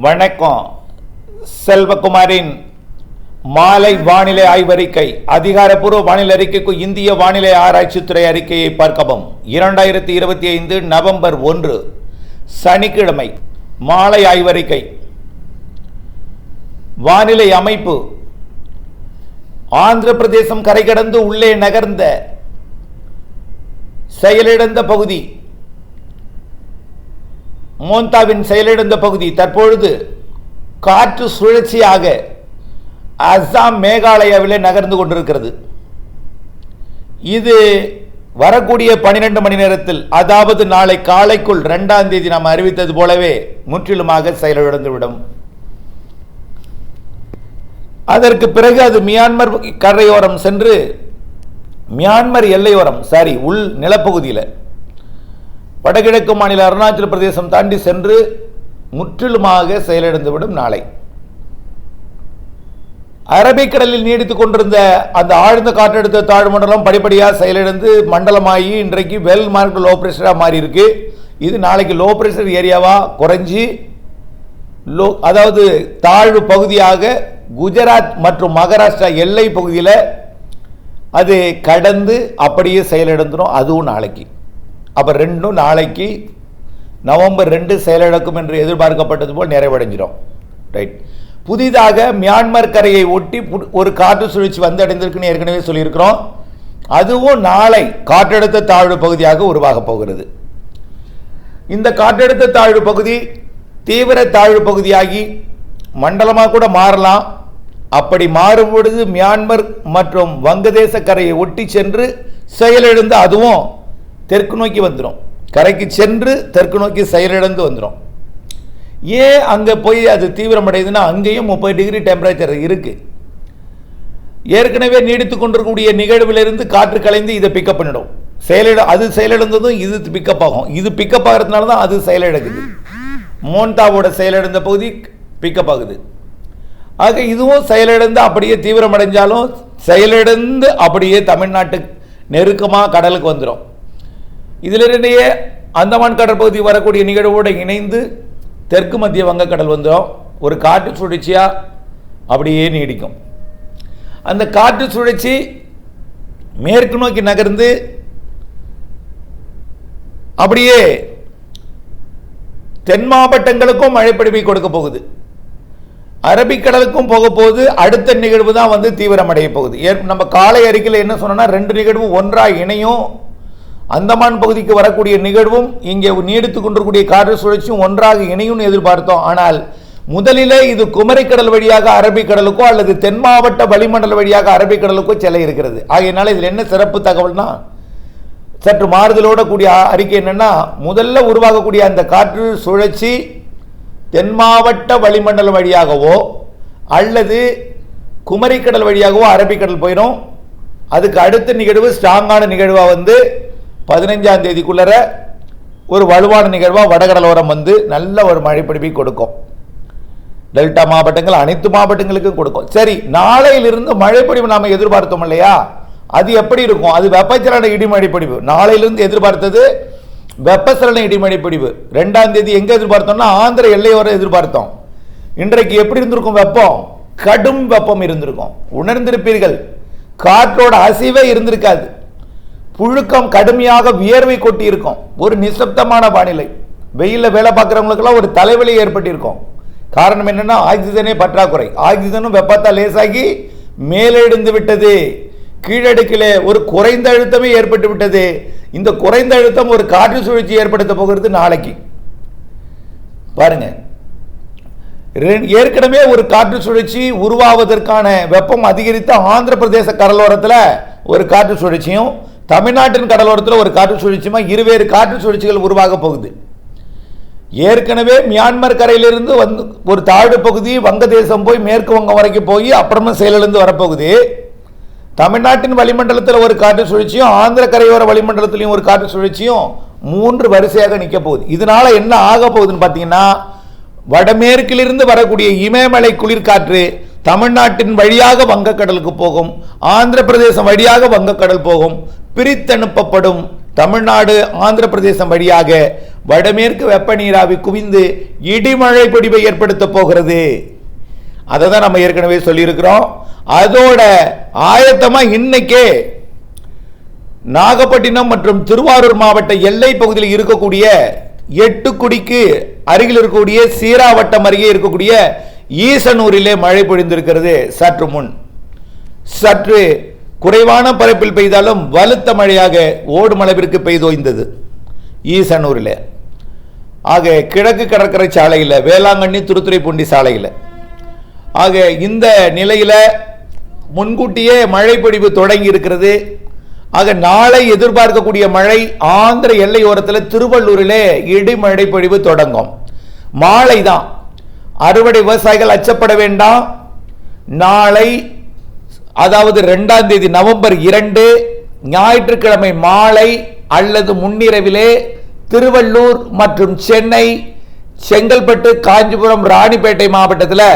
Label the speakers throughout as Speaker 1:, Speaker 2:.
Speaker 1: வணக்கம். செல்வகுமாரின் மாலை வானிலை ஆய்வறிக்கை அதிகாரப்பூர்வ வானிலை அறிக்கைக்கு இந்திய வானிலை ஆராய்ச்சித்துறை அறிக்கையை பார்க்கவும். இரண்டாயிரத்தி இருபத்தி ஐந்து நவம்பர் ஒன்று சனிக்கிழமை மாலை ஆய்வறிக்கை. வானிலை அமைப்பு. ஆந்திர பிரதேசம் கரை கடந்து உள்ளே நகர்ந்த செயலிழந்த பகுதி மோந்தாவின் செயலிழந்த பகுதி தற்பொழுது காற்று சுழற்சியாக அஸ்ஸாம் மேகாலயாவிலே நகர்ந்து கொண்டிருக்கிறது. இது வரக்கூடிய பனிரெண்டு மணி நேரத்தில் அதாவது நாளை காலைக்குள் இரண்டாம் தேதி நாம் அறிவித்தது போலவே முற்றிலுமாக செயலிழந்துவிடும். அதற்கு பிறகு அது மியான்மர் கரையோரம் சென்று மியான்மர் எல்லையோரம் சாரி உள் நிலப்பகுதியில் வடகிழக்கு மாநில அருணாச்சல பிரதேசம் தாண்டி சென்று முற்றிலுமாக செயலிழந்துவிடும் நாளை. அரபிக்கடலில் நீடித்துக் கொண்டிருந்த அந்த ஆழ்ந்த காற்றழுத்த தாழ்வு மண்டலம் படிப்படியாக செயலிழந்து மண்டலமாகி இன்றைக்கு வெல் மார்க் லோ ப்ரெஷராக மாறி இருக்கு இது நாளைக்கு லோ ப்ரெஷர் ஏரியாவாக குறைஞ்சி லோ அதாவது தாழ்வு பகுதியாக குஜராத் மற்றும் மகாராஷ்டிரா எல்லை பகுதியில் அது கடந்து அப்படியே செயலிழந்துடும் அதுவும் நாளைக்கு. அப்போ ரெண்டும் நாளைக்கு நவம்பர் ரெண்டு செயலிழக்கும் என்று எதிர்பார்க்கப்பட்டது போல் நிறைவடைஞ்சிடும் ரைட் புதிதாக மியான்மர் கரையை ஒட்டி ஒரு காற்று சுழற்சி வந்தடைந்திருக்குன்னு ஏற்கனவே சொல்லியிருக்கிறோம். அதுவும் நாளை காற்றழுத்த தாழ்வு பகுதியாக உருவாகப் போகிறது. இந்த காற்றழுத்த தாழ்வு பகுதி தீவிர தாழ்வு பகுதியாகி மண்டலமாக கூட மாறலாம். அப்படி மாறும் பொழுது மியான்மர் மற்றும் வங்கதேச கரையை ஒட்டி சென்று செயலிழந்து அதுவும் தெற்கு நோக்கி வந்துடும் கரைக்கு சென்று தெற்கு நோக்கி செயலிழந்து வந்துடும் ஏன் அங்கே போய் அது தீவிரமடையுதுன்னா அங்கேயும் முப்பது டிகிரி டெம்பரேச்சர் இருக்குது ஏற்கனவே நீடித்து கொண்டிருக்கக்கூடிய நிகழ்விலிருந்து காற்று கலைந்து இதை பிக்கப் பண்ணிடும். செயலிட அது செயலிழந்ததும் இது பிக்கப் ஆகும். இது பிக்கப் ஆகிறதுனால தான் அது செயலிழக்குது. மோன்தாவோட செயலிழந்த பகுதி பிக்கப் ஆகுது. ஆக இதுவும் செயலிழந்து அப்படியே தீவிரமடைஞ்சாலும் செயலிழந்து அப்படியே தமிழ்நாட்டு நெருக்கமாக கடலுக்கு வந்துடும் இதிலிருந்தே அந்தமான் கடற்பகுதி வரக்கூடிய நிகழ்வோடு இணைந்து தெற்கு மத்திய வங்கக்கடல் வந்துடும் ஒரு காற்று சுழற்சியாக அப்படியே நீடிக்கும். அந்த காற்று சுழற்சி மேற்கு நோக்கி நகர்ந்து அப்படியே தென் மாவட்டங்களுக்கும் மழைப்பிடிப்பை கொடுக்க போகுது. அரபிக்கடலுக்கும் போக போகுது. அடுத்த நிகழ்வு தான் வந்து தீவிரமடைய போகுது. ஏற் நம்ம காலை அறிக்கையில் என்ன சொன்னோம்னா ரெண்டு நிகழ்வும் ஒன்றாக இணையும் அந்தமான் பகுதிக்கு வரக்கூடிய நிகழ்வும் இங்கே நீடித்து கொண்டிருக்கூடிய காற்று சுழற்சியும் ஒன்றாக இணையும் எதிர்பார்த்தோம். ஆனால் முதலிலே இது குமரிக்கடல் வழியாக அரபிக்கடலுக்கோ அல்லது தென் மாவட்ட வளிமண்டல வழியாக அரபிக்கடலுக்கோ செல்ல இருக்கிறது. ஆகையினால இதில் என்ன சிறப்பு தகவல்னா சற்று மாறுதலோட கூடிய அறிக்கை என்னன்னா முதல்ல உருவாகக்கூடிய அந்த காற்று சுழற்சி தென் மாவட்ட வளிமண்டலம் வழியாகவோ அல்லது குமரிக்கடல் வழியாகவோ அரபிக்கடல் போயிடும் அதுக்கு அடுத்த நிகழ்வு ஸ்ட்ராங்கான நிகழ்வாக வந்து பதினஞ்சாம் தேதிக்குள்ளர ஒரு வலுவான நிகழ்வாக வடகடலோரம் வந்து நல்ல ஒரு மழைப்பிடிப்பை கொடுக்கும். டெல்டா மாவட்டங்கள் அனைத்து மாவட்டங்களுக்கும் கொடுக்கும். சரி நாளையிலிருந்து மழைப்பொழிவு நாம் எதிர்பார்த்தோம் இல்லையா? அது எப்படி இருக்கும்? அது வெப்பச்சலன இடிமழை பொழிவு நாளையிலிருந்து எதிர்பார்த்தது வெப்பச்சலன இடிமழை பொழிவு ரெண்டாம் தேதி எங்கே எதிர்பார்த்தோம்னா ஆந்திர எல்லையோர எதிர்பார்த்தோம். இன்றைக்கு எப்படி இருந்திருக்கும் வெப்பம்? கடும் வெப்பம் இருந்திருக்கும். உணர்ந்திருப்பீர்கள். காற்றோட அசைவே இருந்திருக்காது. புழுக்கம் கடுமையாக வியர்வை கொட்டி இருக்கும் ஒரு நிசப்தமான வானிலை. வெயிலில் வேலை பார்க்குறவங்களுக்கெல்லாம் ஒரு தலைவலி ஏற்பட்டிருக்கும். காரணம் என்னென்னா ஆக்சிஜனே பற்றாக்குறை. ஆக்சிஜனும் வெப்பத்தால் லேசாகி மேலெழுந்து விட்டது. கீழடுக்கிலே ஒரு குறைந்த அழுத்தமே ஏற்பட்டு விட்டது. இந்த குறைந்த அழுத்தம் ஒரு காற்று சுழற்சி ஏற்படுத்த போகிறது நாளைக்கு. பாருங்க. ஏற்கனவே ஒரு காற்று சுழற்சி உருவாவதற்கான வெப்பம் அதிகரித்த ஆந்திர பிரதேச கடலோரத்தில் ஒரு காற்று சுழற்சியும் தமிழ்நாட்டின் கடலோரத்தில் ஒரு காற்று சுழற்சியுமா இருவேறு காற்று சுழற்சிகள் உருவாக போகுது. ஏற்கனவே மியான்மர் கரையிலிருந்து வந்து ஒரு தாழ்வு பகுதி வங்கதேசம் போய் மேற்கு வங்கம் வரைக்கும் போய் அப்புறமா செயலிழந்து வரப்போகுது. தமிழ்நாட்டின் வளிமண்டலத்தில் ஒரு காற்று சுழற்சியும் ஆந்திர கரையோர வளிமண்டலத்திலையும் ஒரு காற்று சுழற்சியும் மூன்று வரிசையாக நிற்க போகுது. இதனால் என்ன ஆக போகுதுன்னு பார்த்தீங்கன்னா வடமேற்கிலிருந்து வரக்கூடிய இமயமலை குளிர்காற்று தமிழ்நாட்டின் வழியாக வங்கக்கடலுக்கு போகும் ஆந்திர பிரதேசம் வழியாக வங்கக்கடல் போகும் பிரித்தனுப்பப்படும் தமிழ்நாடு ஆந்திர பிரதேசம் வழியாக வடமேற்கு வெப்ப நீராவி குவிந்து இடிமழை பொடிவை ஏற்படுத்த போகிறது. அதை தான் நம்ம ஏற்கனவே சொல்லியிருக்கிறோம். அதோட ஆயத்தமா இன்னைக்கே நாகப்பட்டினம் மற்றும் திருவாரூர் மாவட்ட எல்லை பகுதியில் இருக்கக்கூடிய எட்டுக்குடிக்கு அருகில் இருக்கக்கூடிய சீராவட்டம் அருகே இருக்கக்கூடிய ஈசனூரிலே மழை பொழிந்திருக்கிறது சற்று முன். சற்று குறைவான பரப்பில் பெய்தாலும் வலுத்த மழையாக ஓடும் அளவிற்கு பெய்தோய்ந்தது ஈசனூரில். ஆக கிழக்கு கடற்கரை சாலையில் வேளாங்கண்ணி திருத்துறைப்பூண்டி சாலையில். ஆக இந்த நிலையில் முன்கூட்டியே மழை பொழிவு தொடங்கி இருக்கிறது. ஆக நாளை எதிர்பார்க்கக்கூடிய மழை ஆந்திர எல்லையோரத்தில் திருவள்ளூரிலே இடிமழை பொழிவு தொடங்கும். மாலை தான் அறுவடை விவசாயிகள் அச்சப்பட வேண்டாம். நாளை அதாவது ரெண்டாம் தேதி நவம்பர் இரண்டு ஞாயிற்றுக்கிழமை மாலை அல்லது முன்னிரவிலே திருவள்ளூர் மற்றும் சென்னை செங்கல்பட்டு காஞ்சிபுரம் ராணிப்பேட்டை மாவட்டத்தில்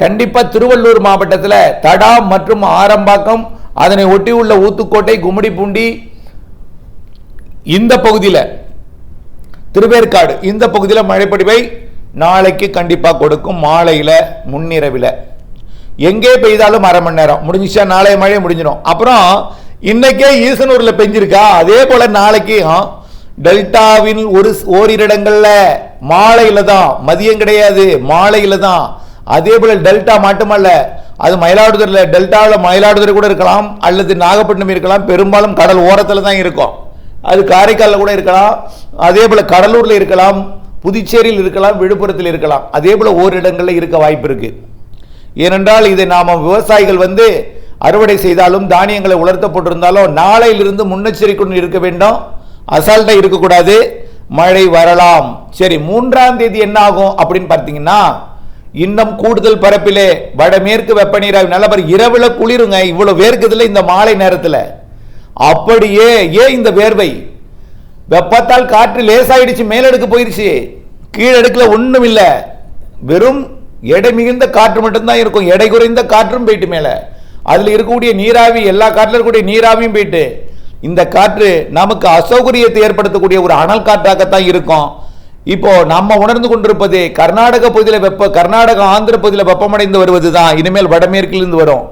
Speaker 1: கண்டிப்பாக திருவள்ளூர் மாவட்டத்தில் தடா மற்றும் ஆரம்பாக்கம் அதனை ஒட்டியுள்ள ஊத்துக்கோட்டை கும்மிடிப்பூண்டி இந்த பகுதியில் திருவேற்காடு இந்த பகுதியில் மழைப்படிவை நாளைக்கு கண்டிப்பாக கொடுக்கும் மாலையில் முன்னிரவில். எங்கே பெய்தாலும் அரை மணி நேரம். முடிஞ்சிச்சா நாளைய மழை முடிஞ்சிடும். அப்புறம் இன்னைக்கே ஈசனூரில் பெஞ்சிருக்கா? அதே போல் நாளைக்கு டெல்டாவின் ஒரு ஓரிரு இடங்களில் மாலையில் தான். மதியம் கிடையாது மாலையில் தான். அதே போல் டெல்டா மட்டுமல்ல அது மயிலாடுதுறையில் டெல்டாவில் மயிலாடுதுறை கூட இருக்கலாம் அல்லது நாகப்பட்டினம் இருக்கலாம். பெரும்பாலும் கடல் ஓரத்தில் தான் இருக்கும். அது காரைக்காலில் கூட இருக்கலாம். அதே போல் கடலூரில் இருக்கலாம். புதுச்சேரியில் இருக்கலாம் விழுப்புரத்தில் இருக்கலாம். அதே போல ஓரிடங்களில் இருக்க வாய்ப்பு இருக்கு. ஏனென்றால் இதை நாம விவசாயிகள் வந்து அறுவடை செய்தாலும் தானியங்களை உலர்த்தப்பட்டிருந்தாலும் நாளையிலிருந்து முன்னெச்சரிக்கையுடன் இருக்க வேண்டும். அசால்ட்டா இருக்கக்கூடாது. மழை வரலாம். சரி மூன்றாம் தேதி என்ன ஆகும் அப்படின்னு பார்த்தீங்கன்னா இன்னும் கூடுதல் பரப்பிலே வடமேற்கு வெப்பநீராவி நல்லபர் இரவுல குளிருங்க. இவ்வளவு வேர்க்குதுல இந்த மாலை நேரத்தில். அப்படியே ஏன் இந்த வேர்வை? வெப்பத்தால் காற்று லேசாயிடுச்சு மேலடுக்கு போயிருச்சு. கீழடுக்கில் ஒன்றும் இல்லை. வெறும் எடை மிகுந்த காற்று மட்டும்தான் இருக்கும். எடை குறைந்த காற்றும் போயிட்டு மேலே. அதில் இருக்கக்கூடிய நீராவி எல்லா காற்றில் இருக்கக்கூடிய நீராவியும் போயிட்டு இந்த காற்று நமக்கு அசௌகரியத்தை ஏற்படுத்தக்கூடிய ஒரு அனல் காற்றாகத்தான் இருக்கும். இப்போ நம்ம உணர்ந்து கொண்டிருப்பது கர்நாடக பகுதியில் வெப்ப கர்நாடக ஆந்திர பகுதியில் வெப்பமடைந்து வருவது தான் இனிமேல் வடமேற்கிலிருந்து வரும்.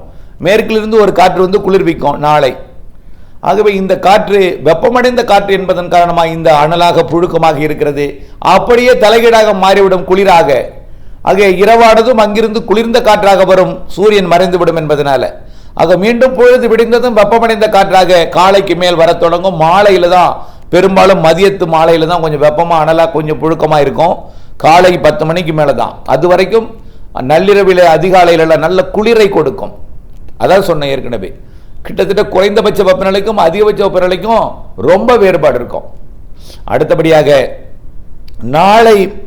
Speaker 1: மேற்கிலிருந்து ஒரு காற்று வந்து குளிர்விக்கும் நாளை. ஆகவே இந்த காற்று வெப்பமடைந்த காற்று என்பதன் காரணமாக இந்த அனலாக புழுக்கமாக இருக்கிறது. அப்படியே தலைகீடாக மாறிவிடும் குளிராக. ஆக இரவானதும் அங்கிருந்து குளிர்ந்த காற்றாக வரும். சூரியன் மறைந்துவிடும் என்பதனால. ஆக மீண்டும் பொழுது விடிந்ததும் வெப்பமடைந்த காற்றாக காலைக்கு மேல் வரத் தொடங்கும். மாலையில் தான் பெரும்பாலும் மதியத்து மாலையில் தான் கொஞ்சம் வெப்பமாக அனலாக கொஞ்சம் புழுக்கமாக இருக்கும். காலை பத்து மணிக்கு மேலே தான். அது வரைக்கும் நள்ளிரவில் அதிகாலையில நல்ல குளிரை கொடுக்கும். அதான் சொன்னேன் ஏற்கனவே. கிட்டத்தட்ட குறைந்தபட்ச வெப்பநிலைக்கும் அதிகபட்ச வெப்பநிலைக்கும் ரொம்ப வேறுபாடு இருக்கும். அடுத்தபடியாக நாளை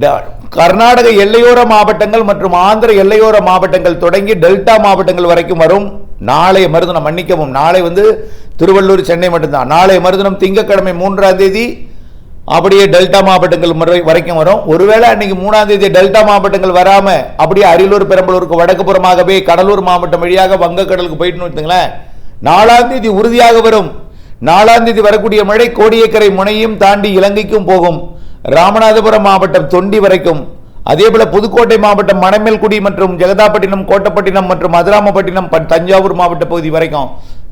Speaker 1: ட- கர்நாடக எல்லையோர மாவட்டங்கள் மற்றும் ஆந்திர எல்லையோர மாவட்டங்கள் தொடங்கி டெல்டா மாவட்டங்கள் வரைக்கும் வரும். நாளைய மருதனம் மன்னிக்கவும் நாளை வந்து திருவள்ளூர் சென்னை மட்டும்தான். நாளைய மருதனம் திங்கட்கிழமை மூன்றாம் தேதி அப்படியே டெல்டா மாவட்டங்கள் முறை வரைக்கும் வரும். ஒருவேளை அன்னைக்கு மூணாம் தேதி டெல்டா மாவட்டங்கள் வராம அப்படியே அரியலூர் பெரம்பலூருக்கு வடக்கு புறமாகவே கடலூர் மாவட்டம் வழியாக வங்கக்கடலுக்கு போயிட்டுன்னு வச்சுங்களேன் நாலாம் தேதி உறுதியாக வரும். நாலாம் தேதி வரக்கூடிய மழை கோடியக்கரை முனையும் தாண்டி இலங்கைக்கும் போகும். ராமநாதபுரம் மாவட்டம் தொண்டி வரைக்கும். அதே போல புதுக்கோட்டை மாவட்டம் மணமேல்குடி மற்றும் ஜெகதாப்பட்டினம் கோட்டப்பட்டினம் மற்றும் அதுராமப்பட்டினம் தஞ்சாவூர் மாவட்ட பகுதி வரைக்கும்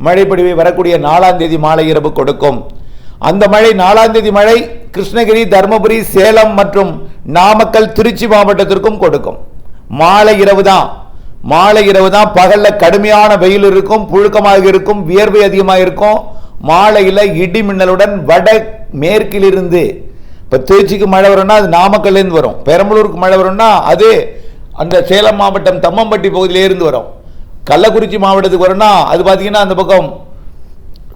Speaker 1: மழை வரக்கூடிய நாலாம் தேதி மாலை இரவு கொடுக்கும். அந்த மழை நாலாம் தேதி மழை கிருஷ்ணகிரி தருமபுரி சேலம் மற்றும் நாமக்கல் திருச்சி மாவட்டத்திற்கும் கொடுக்கும். மாலை இரவு தான். மாலை இரவு தான் பகலில் கடுமையான வெயில் இருக்கும் புழுக்கமாக இருக்கும் வியர்வை அதிகமாக இருக்கும். மாலையில் இடி மின்னலுடன் வட மேற்கிலிருந்து இப்போ திருச்சிக்கு மழை வரும்னா அது நாமக்கல்லேருந்து வரும். பெரம்பலூருக்கு மழை வரும்னா அது அந்த சேலம் மாவட்டம் தம்மம்பட்டி பகுதியிலேருந்து வரும். கள்ளக்குறிச்சி மாவட்டத்துக்கு வரும்னா அது பார்த்தீங்கன்னா அந்த பக்கம்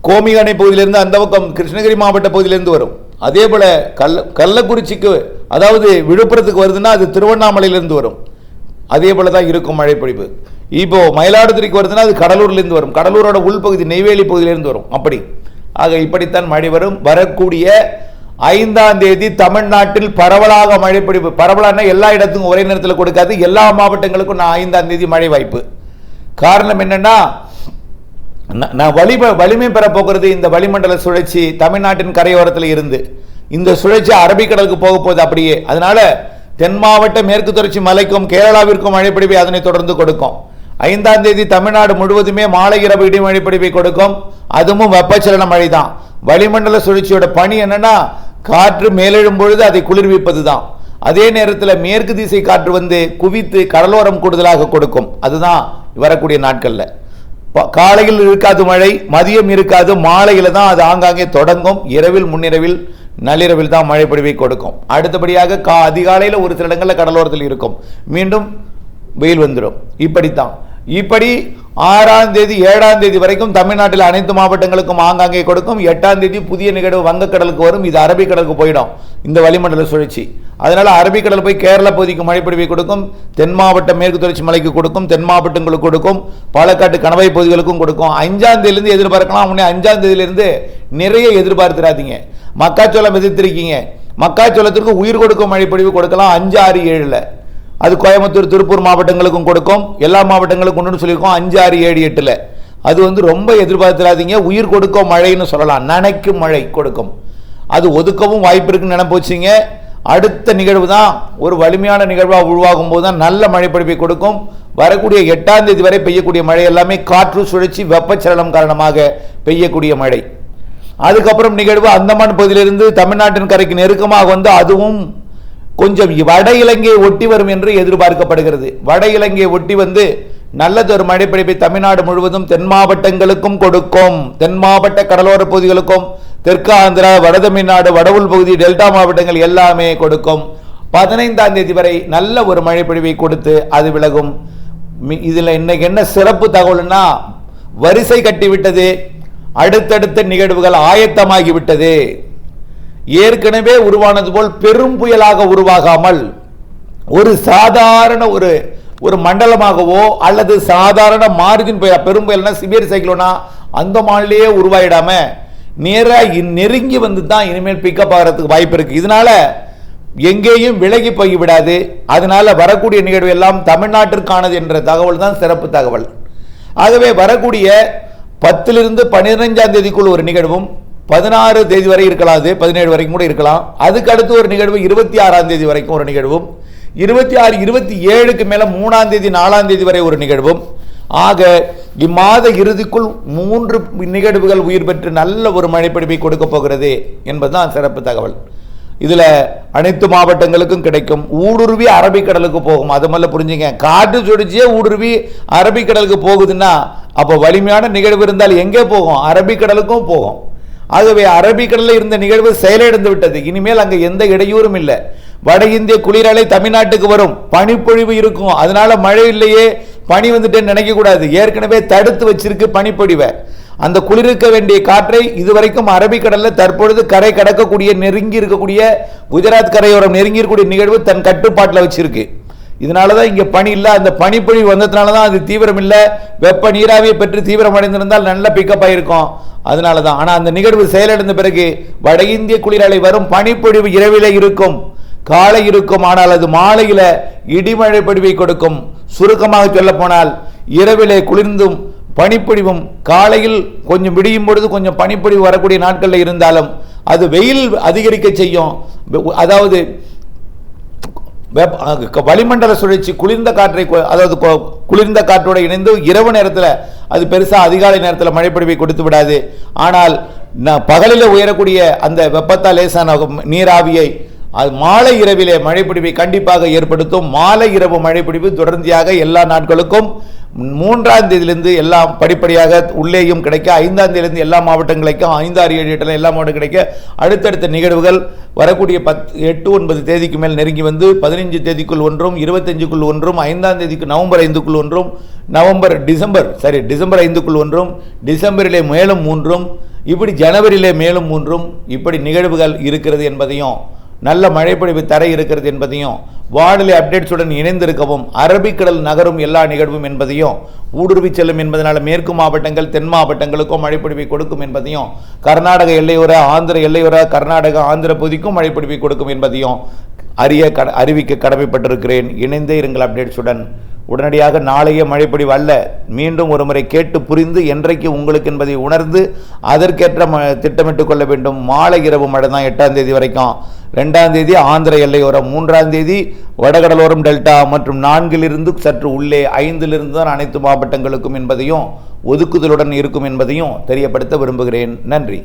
Speaker 1: கோமிக பகுதியிலிருந்து அந்த பக்கம் கிருஷ்ணகிரி மாவட்ட பகுதியிலிருந்து வரும். அதே போல கல் கள்ளக்குறிச்சிக்கு அதாவது விழுப்புரத்துக்கு வருதுன்னா அது திருவண்ணாமலையிலிருந்து வரும். அதே போல தான் இருக்கும் மழைப்பொழிவு. இப்போ மயிலாடுதுறைக்கு வருதுன்னா அது கடலூர்லேருந்து வரும். கடலூரோட உள்பகுதி நெய்வேலி பகுதியிலேருந்து வரும். அப்படி. ஆக இப்படித்தான் மழை வரும். வரக்கூடிய ஐந்தாம் தேதி தமிழ்நாட்டில் பரவலாக மழைப்பொழிவு. பரவலான எல்லா இடத்துக்கும் ஒரே நேரத்தில் கொடுக்காது. எல்லா மாவட்டங்களுக்கும் நான் ஐந்தாம் தேதி மழை வாய்ப்பு. காரணம் என்னன்னா நான் வலி வலிமை பெற போகிறது இந்த வளிமண்டல சுழற்சி தமிழ்நாட்டின் கரையோரத்தில் இருந்து. இந்த சுழற்சி அரபிக்கடலுக்கு போக போகுது அப்படியே. அதனால தென் மாவட்ட மேற்கு தொடர்ச்சி மலைக்கும் கேரளாவிற்கும் மழைப்பிடிவை அதனை தொடர்ந்து கொடுக்கும். ஐந்தாம் தேதி தமிழ்நாடு முழுவதுமே மாலை இரவு இடி மழைப்பிடிவை கொடுக்கும். அதுவும் வெப்பச்சலன மழை தான் வளிமண்டல சுழற்சியோட பணி என்னன்னா காற்று மேலெழும் பொழுது அதை குளிர்விப்பது தான் அதே நேரத்தில் மேற்கு திசை காற்று வந்து குவித்து கடலோரம் கூடுதலாக கொடுக்கும். அதுதான் வரக்கூடிய நாட்களில். காலையில் இருக்காது மழை மதியம் இருக்காது மாலையில் தான் அது ஆங்காங்கே தொடங்கும். இரவில் முன்னிரவில் நள்ளிரவில் தான் மழை பொழிவை கொடுக்கும். அடுத்தபடியாக கா அதிகாலையில் ஒரு சில இடங்களில் கடலோரத்தில் இருக்கும். மீண்டும் வெயில் வந்துடும் இப்படித்தான். இப்படி ஆறாம் தேதி ஏழாம் தேதி வரைக்கும் தமிழ்நாட்டில் அனைத்து மாவட்டங்களுக்கும் ஆங்காங்கே கொடுக்கும். எட்டாம் தேதி புதிய நிகழ்வு வங்கக்கடலுக்கு வரும். இது அரபிக்கடலுக்கு போயிடும். இந்த வளிமண்டல சுழற்சி. அதனால் அரபிக்கடல் போய் கேரள பகுதிக்கு மழைப்பொழிவை கொடுக்கும். தென் மாவட்டம் மேற்கு தொடர்ச்சி மலைக்கு கொடுக்கும். தென் மாவட்டங்களுக்கு கொடுக்கும். பாலக்காட்டு கணவாய் பகுதிகளுக்கும் கொடுக்கும். அஞ்சாம் தேதியிலிருந்து எதிர்பார்க்கலாம். உடனே அஞ்சாம் தேதியிலிருந்து நிறைய எதிர்பார்த்துடாதீங்க மக்காச்சோளம் விதைத்திருக்கீங்க. மக்காச்சோளத்திற்கு உயிர் கொடுக்கும் மழைப்பொழிவு கொடுக்கலாம். அஞ்சு ஆறு ஏழில். அது கோயம்புத்தூர் திருப்பூர் மாவட்டங்களுக்கும் கொடுக்கும். எல்லா மாவட்டங்களுக்கும் கொண்டுன்னு சொல்லியிருக்கோம். அஞ்சு ஆறு ஏழு எட்டில். அது வந்து ரொம்ப எதிர்பார்த்துடாதீங்க உயிர் கொடுக்கும் மழைன்னு சொல்லலாம். நனைக்கும் மழை கொடுக்கும். அது ஒதுக்கவும் வாய்ப்பு இருக்குன்னு நினைப்போச்சிங்க அடுத்த நிகழ்வு தான் ஒரு வலிமையான நிகழ்வாக உருவாகும் போது தான் நல்ல மழை கொடுக்கும். வரக்கூடிய எட்டாம் தேதி வரை பெய்யக்கூடிய மழை எல்லாமே காற்று சுழற்சி வெப்பச்சலனம் காரணமாக பெய்யக்கூடிய மழை. அதுக்கப்புறம் நிகழ்வு அந்தமான் பகுதியிலிருந்து தமிழ்நாட்டின் கரைக்கு நெருக்கமாக வந்து அதுவும் கொஞ்சம் வட இலங்கையை ஒட்டி வரும் என்று எதிர்பார்க்கப்படுகிறது. வட இலங்கையை ஒட்டி வந்து நல்லதொரு மழைப்பிடிப்பை தமிழ்நாடு முழுவதும் தென் மாவட்டங்களுக்கும் கொடுக்கும். தென் மாவட்ட கடலோர பகுதிகளுக்கும் தெற்கு ஆந்திரா வட தமிழ்நாடு வடவுள் பகுதி டெல்டா மாவட்டங்கள் எல்லாமே கொடுக்கும். பதினைந்தாம் தேதி வரை நல்ல ஒரு மழைப்பொழிவை கொடுத்து அது விலகும். மி- இன்னைக்கு என்ன சிறப்பு தகவல்னா வரிசை கட்டிவிட்டது. அடுத்தடுத்த நிகழ்வுகள் ஆயத்தமாகிவிட்டது. ஏற்கனவே உருவானது போல் பெரும் புயலாக உருவாகாமல் ஒரு சாதாரண ஒரு ஒரு மண்டலமாகவோ அல்லது சாதாரண மார்ஜின் புயல் பெரும் புயல்னா சிவியர் சைக்ளோனா அந்த மாநிலையே உருவாயிடாம நேராக நெருங்கி வந்து தான் இனிமேல் பிக்கப் ஆகிறதுக்கு வாய்ப்பு இருக்கு. இதனால எங்கேயும் விலகி போய் விடாது. அதனால வரக்கூடிய நிகழ்வு எல்லாம் தமிழ்நாட்டிற்கானது என்ற தகவல் தான் சிறப்பு தகவல். ஆகவே வரக்கூடிய பத்திலிருந்து பன்னிரெண்டாம் தேதிக்குள் ஒரு நிகழ்வும் பதினாறு தேதி வரை இருக்கலாம் அது பதினேழு வரைக்கும் கூட இருக்கலாம். அதுக்கு அடுத்து ஒரு நிகழ்வு இருபத்தி ஆறாம் தேதி வரைக்கும் ஒரு நிகழ்வும். இருபத்தி ஆறு இருபத்தி ஏழுக்கு மேலே மூணாம் தேதி நாலாம் தேதி வரை ஒரு நிகழ்வும். ஆக இம்மாத இறுதிக்குள் மூன்று நிகழ்வுகள் உயிர் பெற்று நல்ல ஒரு மழைப்பிடிப்பை கொடுக்க போகிறது என்பதுதான் சிறப்பு தகவல். இதில் அனைத்து மாவட்டங்களுக்கும் கிடைக்கும். ஊடுருவி அரபிக்கடலுக்கு போகும். அது முதல்ல புரிஞ்சுங்க. காற்று சுடிச்சியே ஊடுருவி அரபிக்கடலுக்கு போகுதுன்னா அப்போ வலிமையான நிகழ்வு இருந்தால் எங்கே போகும்? அரபிக்கடலுக்கும் போகும். ஆகவே அரபிக்கடலில் இருந்த நிகழ்வு செயலிழந்து விட்டது. இனிமேல் அங்கே எந்த இடையூறும் இல்லை. வட இந்திய குளிரலை தமிழ்நாட்டுக்கு வரும். பனிப்பொழிவு இருக்கும். அதனால மழை இல்லையே. பனி வந்துட்டேன்னு நினைக்க கூடாது. ஏற்கனவே தடுத்து வச்சிருக்கு பனிப்பொழிவை. அந்த குளிர்க்க வேண்டிய காற்றை இதுவரைக்கும் அரபிக்கடலில் தற்பொழுது கரை கடக்கக்கூடிய நெருங்கி இருக்கக்கூடிய குஜராத் கரையோரம் நெருங்கி இருக்கக்கூடிய நிகழ்வு தன் கட்டுப்பாட்டில் வச்சிருக்கு. இதனால தான் இங்கே பனி இல்லை. அந்த பனிப்பொழிவு வந்ததுனால தான் அது தீவிரம் இல்லை. வெப்ப நீராவியை பெற்று தீவிரம் அடைந்திருந்தால் நல்ல பிக்கப் ஆகிருக்கும் அதனால தான் ஆனால் அந்த நிகழ்வு செயலடைந்த பிறகு வட இந்திய குளிரலை வரும் பனிப்பொழிவு இரவிலே இருக்கும். காலை இருக்கும். ஆனால் அது மாலையில் இடிமழை பொழிவை கொடுக்கும். சுருக்கமாக சொல்ல போனால் இரவிலே குளிர்ந்தும் பனிப்பொழிவும் காலையில் கொஞ்சம் விடியும் பொழுது கொஞ்சம் பனிப்பொழிவு வரக்கூடிய நாட்களில் இருந்தாலும் அது வெயில் அதிகரிக்க செய்யும். அதாவது வெப்ப- வளிமண்டல சுழற்சி குளிர்ந்த காற்றை அதாவது குளிர்ந்த காற்றோடு இணைந்து இரவு நேரத்தில் அது பெருசாக அதிகாலை நேரத்தில் மழைப்பொழிவை கொடுத்து விடாது. ஆனால் பகலில் உயரக்கூடிய அந்த வெப்பத்தால் லேசான நீராவியை அது மாலை இரவிலே மழைப்பிடிவை கண்டிப்பாக ஏற்படுத்தும். மாலை இரவு மழைப்பிடிவு தொடர்ந்தியாக எல்லா நாட்களுக்கும் மூன்றாம் தேதியிலிருந்து எல்லாம் படிப்படியாக உள்ளேயும் கிடைக்க ஐந்தாம் தேதியிலிருந்து எல்லா மாவட்டங்களுக்கும் ஐந்து ஆறு ஏழு எட்டுல எல்லா மாவட்டம் கிடைக்க அடுத்தடுத்த நிகழ்வுகள் வரக்கூடிய பத் எட்டு ஒன்பது தேதிக்கு மேல் நெருங்கி வந்து பதினைஞ்சு தேதிக்குள் ஒன்றும் இருபத்தஞ்சுக்குள் ஒன்றும் ஐந்தாம் தேதிக்கு நவம்பர் ஐந்துக்குள் ஒன்றும் நவம்பர் டிசம்பர் சரி டிசம்பர் ஐந்துக்குள் ஒன்றும் டிசம்பரிலே மேலும் மூன்றும் இப்படி ஜனவரியிலே மேலும் மூன்றும் இப்படி நிகழ்வுகள் இருக்கிறது என்பதையும் நல்ல மழைப்பொழிவு தர இருக்கிறது என்பதையும் வானிலை அப்டேட்ஸுடன் இணைந்திருக்கவும் அரபிக்கடல் நகரும் எல்லா நிகழ்வும் என்பதையும் ஊடுருவி செல்லும் என்பதனால் மேற்கு மாவட்டங்கள் தென் மாவட்டங்களுக்கும் மழைப்பொழிவை கொடுக்கும் என்பதையும் கர்நாடக எல்லையோர ஆந்திர எல்லையோர கர்நாடக ஆந்திர பகுதிக்கும் மழைப்பொழிவை கொடுக்கும் என்பதையும் அறிய கட அறிவிக்க கடமைப்பட்டிருக்கிறேன். இணைந்தே இருங்கள் அப்டேட்ஸுடன். உடனடியாக நாளைய மழைப்பொழிவு அல்ல மீண்டும் ஒரு முறை கேட்டு புரிந்து என்றைக்கு உங்களுக்கு என்பதை உணர்ந்து அதற்கேற்ற ம திட்டமிட்டு கொள்ள வேண்டும். மாலை இரவு மழை தான் எட்டாம் தேதி வரைக்கும். ரெண்டாம் தேதி ஆந்திர எல்லையோரம் மூன்றாம் தேதி வடகடலோரம் டெல்டா மற்றும் நான்கிலிருந்து சற்று உள்ளே ஐந்திலிருந்து தான் அனைத்து மாவட்டங்களுக்கும் என்பதையும் ஒதுக்குதலுடன் இருக்கும் என்பதையும் தெரியப்படுத்த விரும்புகிறேன். நன்றி.